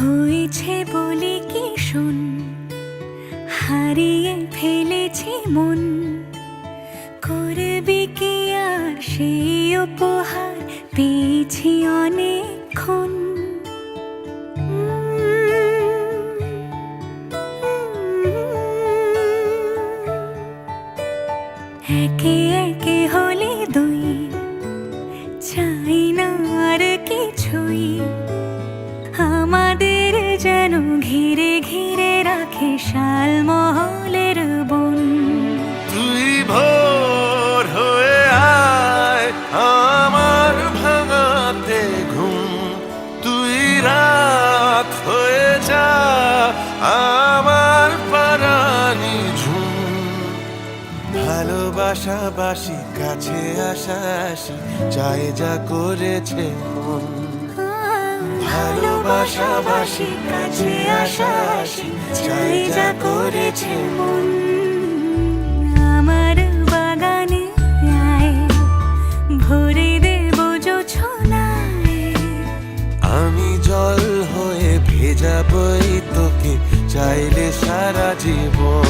হয়েছে বলে কি শোন? হারিয়ে ফেলেছি মন। করবে কি আর সেই উপহার পেয়েছি অনেকক্ষণ। একে একে হলে যেন ঘিরে ঘিরে রাখে শাল মহলের বন। তুই ভোর হয়ে আয় আমার ভাঙাতে ঘুম। তুই রাত হয়ে যা আমার পারানি ঝুম। ভালোবাসা বাসি কাছে আসা আসি চাই যা করেছে মন। ভালোবাসা বাসি কাছে আসা চাই যা করেছে মন। আমার বাগানে আয় ভরে দেব যোছনায়। আমি জল হয়ে ভেজাবই তোকে চাইলে সারা জীবন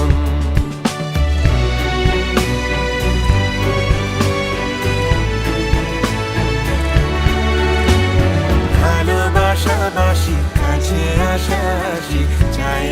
বাসি কাছে আসা আসি। চাই